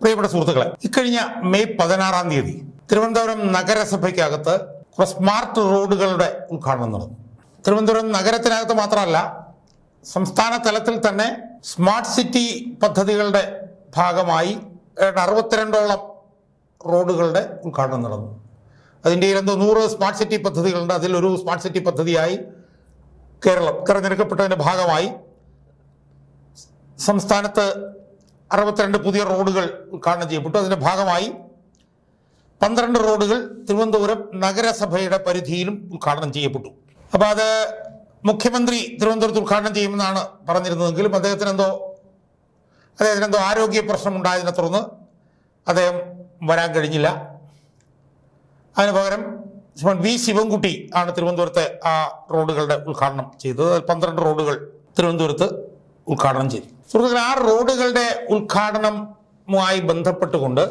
പ്രിയപ്പെട്ട സുഹൃത്തുക്കളെ ഇക്കഴിഞ്ഞ മെയ് പതിനാറാം തീയതി തിരുവനന്തപുരം നഗരസഭയ്ക്കകത്ത് സ്മാർട്ട് റോഡുകളുടെ ഉദ്ഘാടനം നടന്നു. തിരുവനന്തപുരം നഗരത്തിനകത്ത് മാത്രമല്ല സംസ്ഥാന തലത്തിൽ തന്നെ സ്മാർട്ട് സിറ്റി പദ്ധതികളുടെ ഭാഗമായി അറുപത്തിരണ്ടോളം റോഡുകളുടെ ഉദ്ഘാടനം നടന്നു. അതിന്റെ എന്തോ നൂറ് സ്മാർട്ട് സിറ്റി പദ്ധതികളുണ്ട്. അതിലൊരു സ്മാർട്ട് സിറ്റി പദ്ധതിയായി കേരളം തിരഞ്ഞെടുക്കപ്പെട്ടതിന്റെ ഭാഗമായി സംസ്ഥാനത്ത് അറുപത്തിരണ്ട് പുതിയ റോഡുകൾ ഉദ്ഘാടനം ചെയ്യപ്പെട്ടു അതിന്റെ ഭാഗമായി പന്ത്രണ്ട് റോഡുകൾ തിരുവനന്തപുരം നഗരസഭയുടെ പരിധിയിലും ഉദ്ഘാടനം ചെയ്യപ്പെട്ടു. അപ്പോൾ അത് മുഖ്യമന്ത്രി തിരുവനന്തപുരത്ത് ഉദ്ഘാടനം ചെയ്യുമെന്നാണ് പറഞ്ഞിരുന്നതെങ്കിലും അദ്ദേഹത്തിനെന്തോ അദ്ദേഹത്തിനെന്തോ ആരോഗ്യ പ്രശ്നം ഉണ്ടായതിനെ തുടർന്ന് അദ്ദേഹം വരാൻ കഴിഞ്ഞില്ല. അതിന് പകരം ശ്രീമാൻ വി ശിവൻകുട്ടി ആണ് തിരുവനന്തപുരത്തെ ആ റോഡുകളുടെ ഉദ്ഘാടനം ചെയ്തത്. പന്ത്രണ്ട് റോഡുകൾ തിരുവനന്തപുരത്ത് ഉദ്ഘാടനം ചെയ്തു. സുഹൃത്തുക്കളെ ആ റോഡുകളുടെ ഉദ്ഘാടനവുമായി ബന്ധപ്പെട്ടുകൊണ്ട്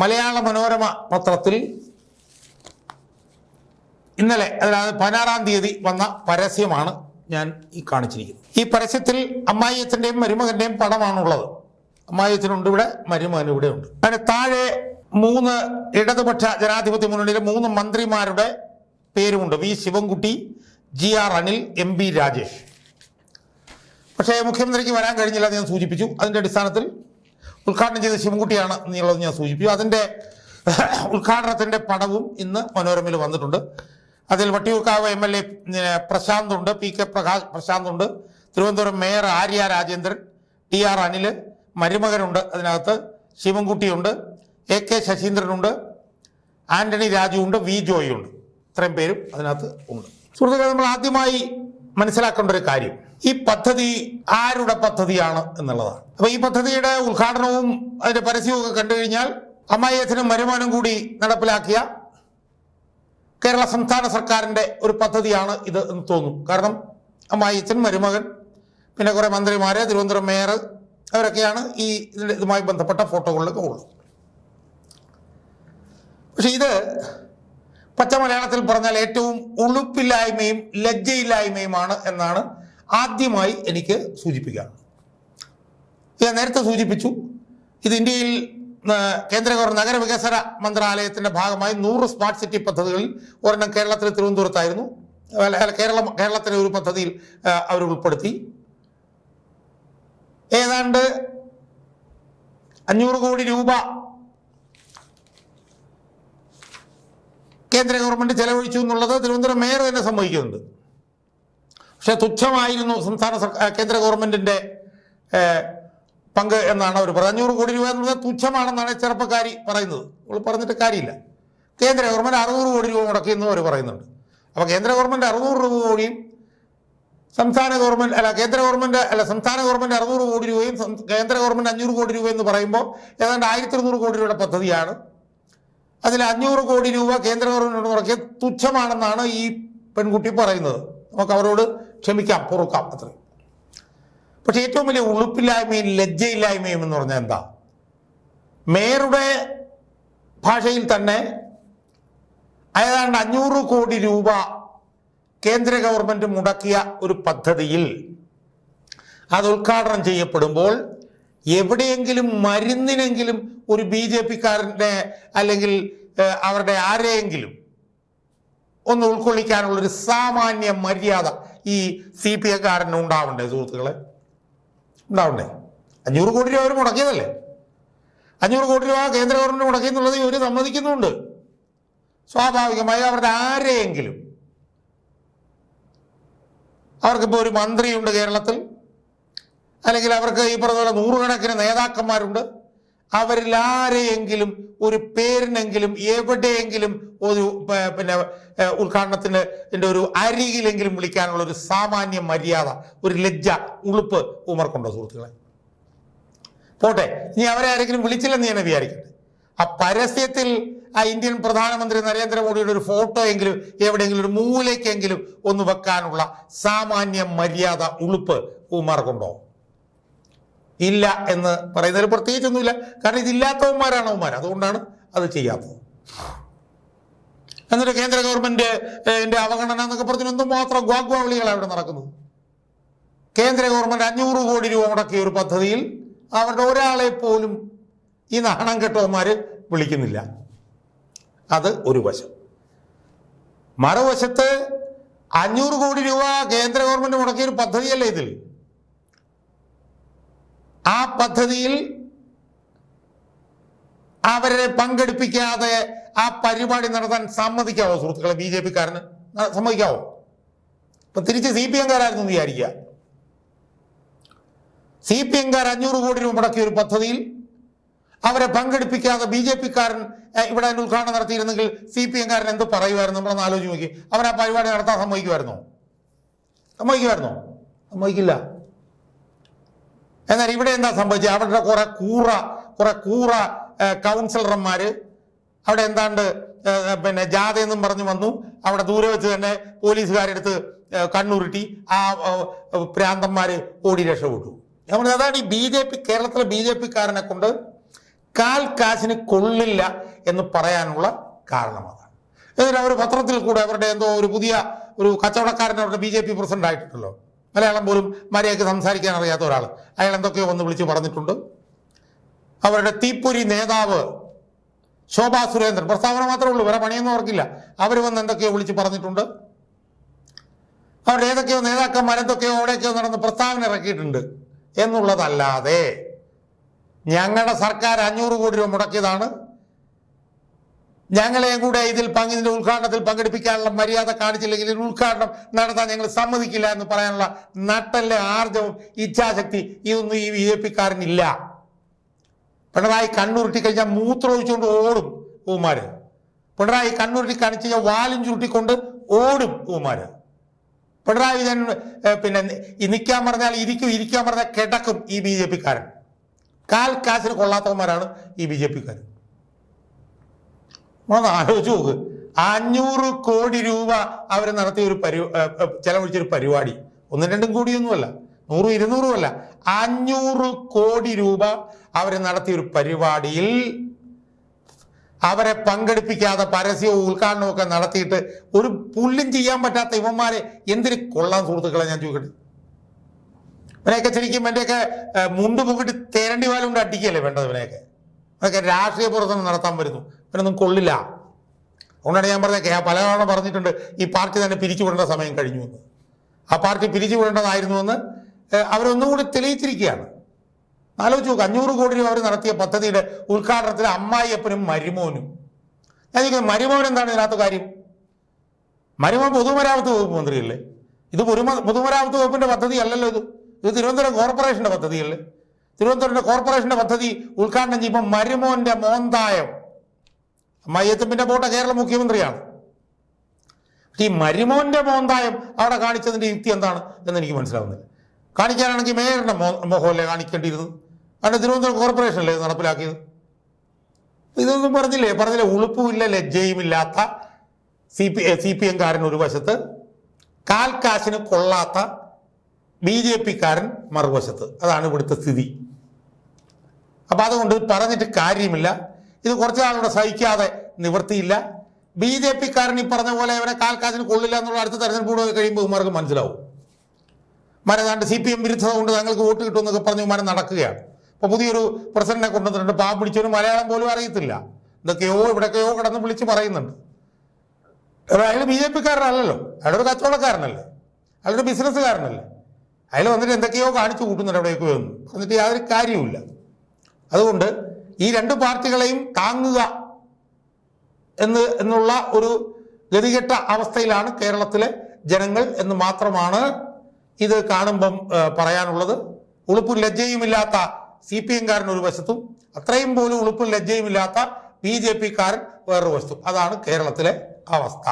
മലയാള മനോരമ പത്രത്തിൽ ഇന്നലെ അതായത് പതിനാറാം തീയതി വന്ന പരസ്യമാണ് ഞാൻ ഈ കാണിച്ചിരിക്കുന്നത്. ഈ പരസ്യത്തിൽ അമ്മായിയച്ഛന്റെയും മരുമകന്റെയും പടമാണുള്ളത്. അമ്മായിയച്ഛനുണ്ട് ഇവിടെ മരുമകൻ ഇവിടെ ഉണ്ട് അതിന് താഴെ മൂന്ന് ഇടതുപക്ഷ ജനാധിപത്യ മുന്നണിയിലെ മൂന്ന് മന്ത്രിമാരുടെ പേരുമുണ്ട്. V Sivankutty G R Anil M B Rajesh. പക്ഷേ മുഖ്യമന്ത്രിക്ക് വരാൻ കഴിഞ്ഞില്ല എന്ന് ഞാൻ സൂചിപ്പിച്ചു. അതിന്റെ അടിസ്ഥാനത്തിൽ ഉദ്ഘാടനം ചെയ്ത ശിവൻകുട്ടിയാണ് എന്നുള്ളത് ഞാൻ സൂചിപ്പിച്ചു. അതിന്റെ ഉദ്ഘാടനത്തിന്റെ പടവും ഇന്ന് മനോരമയിൽ വന്നിട്ടുണ്ട്. അതിൽ Vattiyoorkavu M L A Prasanth ഉണ്ട് പി കെ പ്രകാശ് പ്രശാന്ത് ഉണ്ട് Thiruvananthapuram mayor Arya Rajendran T R Anil മരുമകനുണ്ട് അതിനകത്ത് ശിവൻകുട്ടിയുണ്ട് എ കെ ശശീന്ദ്രനുണ്ട് ആന്റണി രാജുവുണ്ട് വി ജോയുണ്ട് ഇത്രയും പേരും അതിനകത്ത് ഉണ്ട്. സുഹൃത്തുക്കളെ നമ്മൾ ആദ്യമായി മനസ്സിലാക്കേണ്ട ഒരു കാര്യം. ഈ പദ്ധതി ആരുടെ പദ്ധതിയാണ് എന്നുള്ളതാണ്. അപ്പൊ ഈ പദ്ധതിയുടെ ഉദ്ഘാടനവും അതിന്റെ പരസ്യവും ഒക്കെ കണ്ടു കഴിഞ്ഞാൽ അമ്മായിയച്ഛനും വരുമാനം കൂടി നടപ്പിലാക്കിയ കേരള സംസ്ഥാന സർക്കാരിന്റെ ഒരു പദ്ധതിയാണ് ഇത് എന്ന് തോന്നും. കാരണം അമ്മായിയച്ഛൻ മരുമകൻ പിന്നെ കുറെ മന്ത്രിമാര് തിരുവനന്തപുരം മേയർ അവരൊക്കെയാണ് ഈ ഇതിന്റെ ഇതുമായി ബന്ധപ്പെട്ട ഫോട്ടോകളിലൊക്കെ ഉള്ളത്. പക്ഷെ ഇത് പച്ച മലയാളത്തിൽ പറഞ്ഞാൽ ഏറ്റവും ഉളുപ്പില്ലായ്മയും ലജ്ജയില്ലായ്മയുമാണ് എന്നാണ് ആദ്യമായി എനിക്ക് സൂചിപ്പിക്കാം. ഞാൻ നേരത്തെ സൂചിപ്പിച്ചു ഇത് ഇന്ത്യയിൽ കേന്ദ്ര നഗരവികസന മന്ത്രാലയത്തിന്റെ ഭാഗമായി നൂറ് സ്മാർട്ട് സിറ്റി പദ്ധതികളിൽ ഒരെണ്ണം കേരളത്തിലെ തിരുവനന്തപുരത്തായിരുന്നു. കേരളം കേരളത്തിലെ ഒരു പദ്ധതിയിൽ അവർ ഉൾപ്പെടുത്തി. ഏതാണ്ട് അഞ്ഞൂറ് കോടി രൂപ കേന്ദ്ര ഗവൺമെന്റ് ചെലവഴിച്ചു എന്നുള്ളത് തിരുവനന്തപുരം മേയർ തന്നെ സമ്മതിക്കുന്നുണ്ട്. പക്ഷെ തുച്ഛമായിരുന്നു സംസ്ഥാന കേന്ദ്ര ഗവൺമെന്റിന്റെ പങ്ക് എന്നാണ് അവർ പറയുന്നത് അഞ്ഞൂറ് കോടി രൂപ എന്നുള്ളത് തുച്ഛമാണെന്നാണ് ചെറുപ്പക്കാരി പറയുന്നത്. അവൾ പറഞ്ഞിട്ട് കാര്യമില്ല. കേന്ദ്ര ഗവൺമെന്റ് അറുന്നൂറ് കോടി രൂപ മുടക്കിയെന്നും അവർ പറയുന്നുണ്ട്. അപ്പോൾ കേന്ദ്ര ഗവൺമെന്റ് അറുന്നൂറ് രൂപ കോടിയും സംസ്ഥാന ഗവൺമെന്റ് അല്ല കേന്ദ്ര ഗവൺമെന്റ് അല്ല സംസ്ഥാന ഗവൺമെന്റ് അറുന്നൂറ് കോടി രൂപയും കേന്ദ്ര ഗവൺമെന്റ് അഞ്ഞൂറ് കോടി രൂപ എന്ന് പറയുമ്പോൾ ഏതാണ്ട് ആയിരത്തി ഇരുന്നൂറ് കോടി രൂപയുടെ പദ്ധതിയാണ്. അതിൽ അഞ്ഞൂറ് കോടി രൂപ കേന്ദ്ര ഗവൺമെന്റ് മുടക്കിയ തുച്ഛമാണെന്നാണ് ഈ പെൺകുട്ടി പറയുന്നത്. നമുക്ക് അവരോട് ക്ഷമിക്കാം പൊറുക്കാം അത്രയും പക്ഷെ ഏറ്റവും വലിയ ഉളുപ്പില്ലായ്മയും ലജ്ജയില്ലായ്മയും എന്ന് പറഞ്ഞാൽ എന്താ? മേയറുടെ ഭാഷയിൽ തന്നെ ഏതാണ്ട് അഞ്ഞൂറ് കോടി രൂപ കേന്ദ്ര ഗവൺമെന്റ് മുടക്കിയ ഒരു പദ്ധതിയിൽ അത് ഉദ്ഘാടനം ചെയ്യപ്പെടുമ്പോൾ എവിടെയെങ്കിലും മരുന്നിനെങ്കിലും ഒരു ബി ജെ പിക്കാരന്റെ അല്ലെങ്കിൽ അവരുടെ ആരെയെങ്കിലും ഒന്ന് ഉൾക്കൊള്ളിക്കാനുള്ള ഒരു സാമാന്യ മര്യാദ ഈ സി പി എക്കാരന് ഉണ്ടാവണ്ടേ സുഹൃത്തുക്കളെ? ഉണ്ടാവണ്ടേ? അഞ്ഞൂറ് കോടി രൂപ അവർ മുടക്കിയതല്ലേ? അഞ്ഞൂറ് കോടി രൂപ കേന്ദ്ര ഗവൺമെന്റ് മുടക്കി എന്നുള്ളത് ഇവർ സമ്മതിക്കുന്നുണ്ട്. സ്വാഭാവികമായി അവരുടെ ആരെയെങ്കിലും അവർക്കിപ്പോൾ ഒരു മന്ത്രിയുണ്ട് കേരളത്തിൽ അല്ലെങ്കിൽ അവർക്ക് ഈ പറഞ്ഞ പോലെ നൂറുകണക്കിന് നേതാക്കന്മാരുണ്ട് അവരിൽ ആരെയെങ്കിലും ഒരു പേരിനെങ്കിലും എവിടെയെങ്കിലും ഒരു പിന്നെ ഉദ്ഘാടനത്തിന് ഒരു അരികിലെങ്കിലും വിളിക്കാനുള്ള ഒരു സാമാന്യ മര്യാദ ഒരു ലജ്ജ ഉളുപ്പ് ഉമർക്കുണ്ടോ സുഹൃത്തുക്കളെ? പോട്ടെ ഇനി അവരെ ആരെങ്കിലും വിളിച്ചില്ലെന്ന് ഞാൻ വിചാരിക്കട്ടെ. ആ പരസ്യത്തിൽ ആ ഇന്ത്യൻ പ്രധാനമന്ത്രി നരേന്ദ്രമോദിയുടെ ഒരു ഫോട്ടോ എങ്കിലും എവിടെയെങ്കിലും ഒരു മൂലയ്ക്കെങ്കിലും ഒന്ന് വെക്കാനുള്ള സാമാന്യ മര്യാദ ഉളുപ്പ് ഉമാർക്കുണ്ടോ? ഇല്ല എന്ന് പറയുന്നതിൽ പ്രത്യേകിച്ചൊന്നുമില്ല. കാരണം ഇതില്ലാത്തവന്മാരാണ് അവന്മാർ അതുകൊണ്ടാണ് അത് ചെയ്യാത്തത് എന്നിട്ട് കേന്ദ്ര ഗവൺമെന്റ് അവഗണന എന്നൊക്കെ പറഞ്ഞു എന്തുമാത്രം ഗ്വാഗ്വാവിളികളാണ് ഇവിടെ നടക്കുന്നത്? കേന്ദ്ര ഗവൺമെന്റ് അഞ്ഞൂറ് കോടി രൂപ മുടക്കിയ ഒരു പദ്ധതിയിൽ അവരുടെ ഒരാളെ പോലും ഈ നാണം കെട്ടവന്മാർ വിളിക്കുന്നില്ല. അത് ഒരു വശം. മറുവശത്ത് അഞ്ഞൂറ് കോടി രൂപ കേന്ദ്ര ഗവൺമെന്റ് മുടക്കിയ ഒരു പദ്ധതിയല്ലേ ഇതിൽ ആ പദ്ധതിയിൽ അവരെ പങ്കെടുപ്പിക്കാതെ ആ പരിപാടി നടത്താൻ സമ്മതിക്കാവോ സുഹൃത്തുക്കളെ? ബി ജെ പിക്കാരന്? സമ്മതിക്കാവോ? ഇപ്പൊ തിരിച്ച് സി പി എംകാരായിരുന്നു വിചാരിക്കുക. സി പി എംകാർ അഞ്ഞൂറ് കോടി രൂപ മുടക്കിയ ഒരു പദ്ധതിയിൽ അവരെ പങ്കെടുപ്പിക്കാതെ ബി ജെ പിക്കാരൻ ഇവിടെ അതിന്റെ ഉദ്ഘാടനം നടത്തിയിരുന്നെങ്കിൽ സി പി എംകാരൻ എന്ത് പറയുമായിരുന്നു? നമ്മളൊന്ന് ആലോചിച്ച് നോക്കി. അവർ ആ പരിപാടി നടത്താൻ സമ്മതിക്കുമായിരുന്നോ? സമ്മതിക്കുമായിരുന്നോ? സമ്മതിക്കില്ല. എന്നാൽ ഇവിടെ എന്താ സംഭവിച്ചത്? അവരുടെ കുറെ കൂറ കുറെ കൂറ കൗൺസിലർമാർ അവിടെ എന്താണ്ട് പിന്നെ പിന്നെ ജാഥയെന്നും പറഞ്ഞു വന്നു. അവിടെ ദൂരെ വെച്ച് തന്നെ പോലീസുകാരെടുത്ത് കണ്ണുരുട്ടി ആ പ്രാന്തന്മാർ ഓടി രക്ഷപ്പെട്ടു. നമ്മൾ അതാണ് ഈ ബി ജെ പി കേരളത്തിലെ ബി ജെ പിക്കാരനെ കൊണ്ട് കാൽ കാശിന് കൊള്ളില്ല എന്ന് പറയാനുള്ള കാരണം അതാണ്. എന്നിട്ട് അവർ പത്രത്തിൽ കൂടെ അവരുടെ എന്തോ ഒരു പുതിയ ഒരു കച്ചവടക്കാരൻ അവരുടെ ബി ജെ പി പ്രസിഡന്റ് ആയിട്ടുണ്ടല്ലോ മലയാളം പോലും മര്യാദയ്ക്ക് സംസാരിക്കാൻ അറിയാത്ത ഒരാൾ അയാൾ എന്തൊക്കെയോ വന്ന് വിളിച്ച് പറഞ്ഞിട്ടുണ്ട്. അവരുടെ തീപ്പൊരി നേതാവ് ശോഭാ സുരേന്ദ്രൻ. പ്രസ്താവന മാത്രമേ ഉള്ളൂ വേറെ പണിയൊന്നും അവർക്കില്ല. അവർ വന്ന് എന്തൊക്കെയോ വിളിച്ച് പറഞ്ഞിട്ടുണ്ട്. അവരുടെ ഏതൊക്കെയോ നേതാക്കന്മാർ എന്തൊക്കെയോ അവിടെയൊക്കെയോ നടന്ന് പ്രസ്താവന ഇറക്കിയിട്ടുണ്ട് എന്നുള്ളതല്ലാതെ ഞങ്ങളുടെ സർക്കാർ അഞ്ഞൂറ് കോടി രൂപ മുടക്കിയതാണ്. ഞങ്ങളെയും കൂടെ ഇതിൽ പങ്ക് ഇതിന്റെ ഉദ്ഘാടനത്തിൽ പങ്കെടുപ്പിക്കാനുള്ള മര്യാദ കാണിച്ചില്ലെങ്കിൽ ഇതിൽ ഉദ്ഘാടനം നടത്താൻ ഞങ്ങൾ സമ്മതിക്കില്ല എന്ന് പറയാനുള്ള നട്ടല്ലെ ആർജവും ഇച്ഛാശക്തി ഇതൊന്നും ഈ ബി ജെ പിക്കാരനില്ല. പിണറായി കണ്ണുരുട്ടി കഴിഞ്ഞാൽ മൂത്രം ഒഴിച്ചുകൊണ്ട് ഓടും പൂമാര് പിണറായി കണ്ണുരുട്ടി കാണിച്ചു കഴിഞ്ഞാൽ വാലും ചുരുട്ടിക്കൊണ്ട് ഓടും പൂമാര് പിണറായി വിജയൻ പിന്നെ നിൽക്കാൻ പറഞ്ഞാൽ ഇരിക്കും ഇരിക്കാൻ പറഞ്ഞാൽ കിടക്കും ഈ ബി ജെ പിക്കാരൻ. കാൽ കാശിന് കൊള്ളാത്തവന്മാരാണ് ഈ ബി ജെ പിക്കാരൻ ഒന്ന് ആലോചിച്ച് നോക്ക്. അഞ്ഞൂറ് കോടി രൂപ അവർ നടത്തിയ ഒരു പരി ചെലവഴിച്ചൊരു പരിപാടി. ഒന്നും രണ്ടും കോടിയൊന്നുമല്ല. നൂറും ഇരുന്നൂറും അല്ല. അഞ്ഞൂറ് കോടി രൂപ അവർ നടത്തിയ ഒരു പരിപാടിയിൽ അവരെ പങ്കെടുപ്പിക്കാതെ പരസ്യവും ഉദ്ഘാടനവും ഒക്കെ നടത്തിയിട്ട് ഒരു പുല്ലും ചെയ്യാൻ പറ്റാത്ത ഇവന്മാരെ എന്തിന് കൊള്ളാൻ സുഹൃത്തുക്കളെ ഞാൻ ചോദിക്കട്ടെ? ഇവനെയൊക്കെ ശരിക്കും എന്റെയൊക്കെ മുണ്ട് മുക്കിട്ട് തേരണ്ടി വാലും കൊണ്ട് അടിക്കുകയല്ലേ വേണ്ടത് ഇവനെയൊക്കെ? അതൊക്കെ രാഷ്ട്രീയ പ്രവർത്തനം നടത്താൻ വരുന്നു. ഇവനൊന്നും കൊള്ളില്ല. അതുകൊണ്ടാണ് ഞാൻ പറഞ്ഞത് പലതവണ പറഞ്ഞിട്ടുണ്ട് ഈ പാർട്ടി തന്നെ പിരിച്ചുവിടേണ്ട സമയം കഴിഞ്ഞു എന്ന്. ആ പാർട്ടി പിരിച്ചുവിടേണ്ടതായിരുന്നുവെന്ന് അവരൊന്നും കൂടി തെളിയിച്ചിരിക്കുകയാണ്. നോക്കുക അഞ്ഞൂറ് കോടി രൂപ അവർ നടത്തിയ പദ്ധതിയുടെ ഉദ്ഘാടനത്തിൽ അമ്മായിയപ്പനും മരുമോനും. ഞാൻ ചോദിക്കുന്നത് മരുമോൻ എന്താണ് ഇതിനകത്ത് കാര്യം? മരുമോൻ പൊതുമരാമത്ത് വകുപ്പ് മന്ത്രിയല്ലേ? ഇത് പൊതുമ പൊതുമരാമത്ത് വകുപ്പിന്റെ പദ്ധതി അല്ലല്ലോ ഇത്. ഇത് തിരുവനന്തപുരം കോർപ്പറേഷന്റെ പദ്ധതിയല്ലേ? തിരുവനന്തപുരം കോർപ്പറേഷന്റെ പദ്ധതി ഉദ്ഘാടനം ചെയ്യുമ്പോൾ മരുമോന്റെ മോന്തായം. അമ്മായിയത്തമ്പിന്റെ പോട്ട കേരള മുഖ്യമന്ത്രിയാണ്. ഈ മരുമോന്റെ മോന്തായം അവിടെ കാണിച്ചതിന്റെ യുക്തി എന്താണ് എന്ന് എനിക്ക് മനസ്സിലാവുന്നില്ല. കാണിക്കാനാണെങ്കിൽ മേയറിന്റെ മോഹമല്ലേ കാണിക്കേണ്ടിയിരുന്നത്? കാരണം തിരുവനന്തപുരം കോർപ്പറേഷനല്ലേ നടപ്പിലാക്കിയത്? ഇതൊന്നും പറഞ്ഞില്ലേ? പറഞ്ഞില്ല ഉളുപ്പുമില്ല ലജ്ജയുമില്ലാത്ത സി പി സി പി എംകാരൻ ഒരു വശത്ത് കാൽ കാശിന് കൊള്ളാത്ത ബി ജെ പിക്കാരൻ മറുവശത്ത്. അതാണ് ഇവിടുത്തെ സ്ഥിതി. അപ്പൊ അതുകൊണ്ട് പറഞ്ഞിട്ട് കാര്യമില്ല. ഇത് കുറച്ച് നാളുകൂടെ സഹിക്കാതെ നിവൃത്തിയില്ല ബി ജെ പിക്കാരൻ ഈ പറഞ്ഞ പോലെ ഇവരെ കാൽക്കാശിന് കൊള്ളില്ല എന്നുള്ള അടുത്ത തെരഞ്ഞെടുപ്പ് കഴിയുമ്പോൾ ഇവന്മാർക്ക് മനസ്സിലാവും. മരതാണ്ട് സി പി എം വിരുദ്ധത കൊണ്ട് തങ്ങൾക്ക് വോട്ട് കിട്ടുമെന്നൊക്കെ പറഞ്ഞ് മരം നടക്കുകയാണ്. അപ്പൊ പുതിയൊരു പ്രസിഡന്റിനെ കൊണ്ടുവന്നിട്ടുണ്ട്. പാവം പിടിച്ചവന് മലയാളം പോലും അറിയത്തില്ല. എന്തൊക്കെയോ ഇവിടെയൊക്കെയോ കിടന്ന് വിളിച്ച് പറയുന്നുണ്ട്. അയാൾ ബി ജെ പിക്കാരനല്ലല്ലോ. അയാളൊരു കച്ചവടക്കാരനല്ലേ. അയാളൊരു ബിസിനസ്സുകാരനല്ലേ. അയാൾ വന്നിട്ട് എന്തൊക്കെയോ കാണിച്ചു കൂട്ടുന്നുണ്ട് അവിടെയൊക്കെ വന്നു. എന്നിട്ട് യാതൊരു കാര്യവുമില്ല. അതുകൊണ്ട് ഈ രണ്ട് പാർട്ടികളെയും താങ്ങുക എന്ന് എന്നുള്ള ഒരു ഗതികെട്ട അവസ്ഥയിലാണ് കേരളത്തിലെ ജനങ്ങൾ എന്ന് മാത്രമാണ് ഇത് കാണുമ്പം പറയാനുള്ളത്. ഉളുപ്പും ലജ്ജയുമില്ലാത്ത സി പി എംകാരൻ ഒരു വശത്തും അത്രയും പോലും ഉളുപ്പും ലജ്ജയുമില്ലാത്ത ബി ജെ പിക്കാരൻ വേറൊരു വശത്തും. അതാണ് കേരളത്തിലെ അവസ്ഥ.